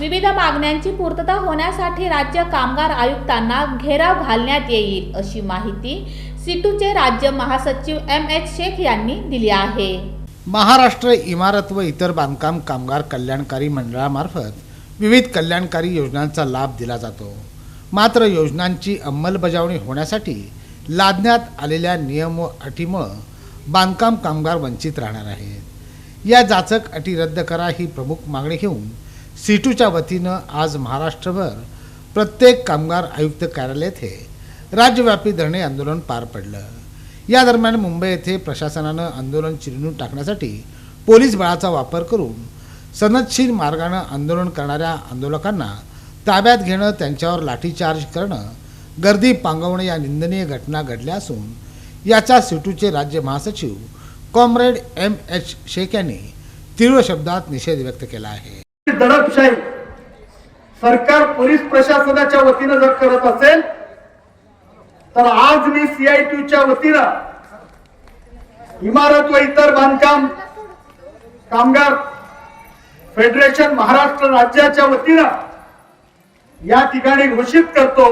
विविध मागण्यांची पूर्तता होण्यासाठी राज्य कामगार आयुक्तांना घेराव घालण्यात येईल अशी माहिती सिटूचे राज्य महासचिव एम एच शेख यांनी दिली आहे. महाराष्ट्र इमारत व इतर बांधकाम कामगार कल्याणकारी मंडळामार्फत विविध कल्याणकारी योजनांचा लाभ दिला जातो. मात्र योजनांची अंमलबजावणी होण्यासाठी लादण्यात आलेल्या नियम व अटीमुळं बांधकाम कामगार वंचित राहणार आहेत. या जाचक अटी रद्द करा ही प्रमुख मागणी घेऊन सीटूच्या वतीनं आज महाराष्ट्रभर प्रत्येक कामगार आयुक्त कार्यालय येथे राज्यव्यापी धरणे आंदोलन पार पडलं. या दरम्यान मुंबई येथे प्रशासनानं आंदोलन चिरडून टाकण्यासाठी पोलीस बळाचा वापर करून सनदशीर मार्गानं आंदोलन करणाऱ्या आंदोलकांना ताब्यात घेणं त्यांच्यावर लाठीचार्ज करणं गर्दी पांगवणं या निंदनीय घटना घडल्या असून याचा सिटूचे राज्य महासचिव कॉम्रेड एम एच शेख यांनी तीव्र शब्दात निषेध व्यक्त केला आहे. दडपशाही सरकार पोलीस प्रशासनाच्या वतीनं जर करत असेल तर आज मी सीआयटीच्या वतीनं इमारत व इतर बांधकाम कामगार फेडरेशन महाराष्ट्र राज्याच्या वतीनं या ठिकाणी घोषित करतो.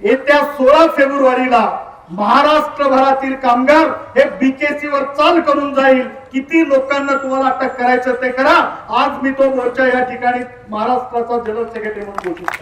येत्या सोळा फेब्रुवारीला महाराष्ट्रभरातील कामगार हे बीकेसी वर चाल करून जाईल. किती लोकांना तुम्हाला अटक करायचं ते करा. आज मी तो मोर्चा या ठिकाणी महाराष्ट्राचा जनरल सेक्रेटरी म्हणून घोषित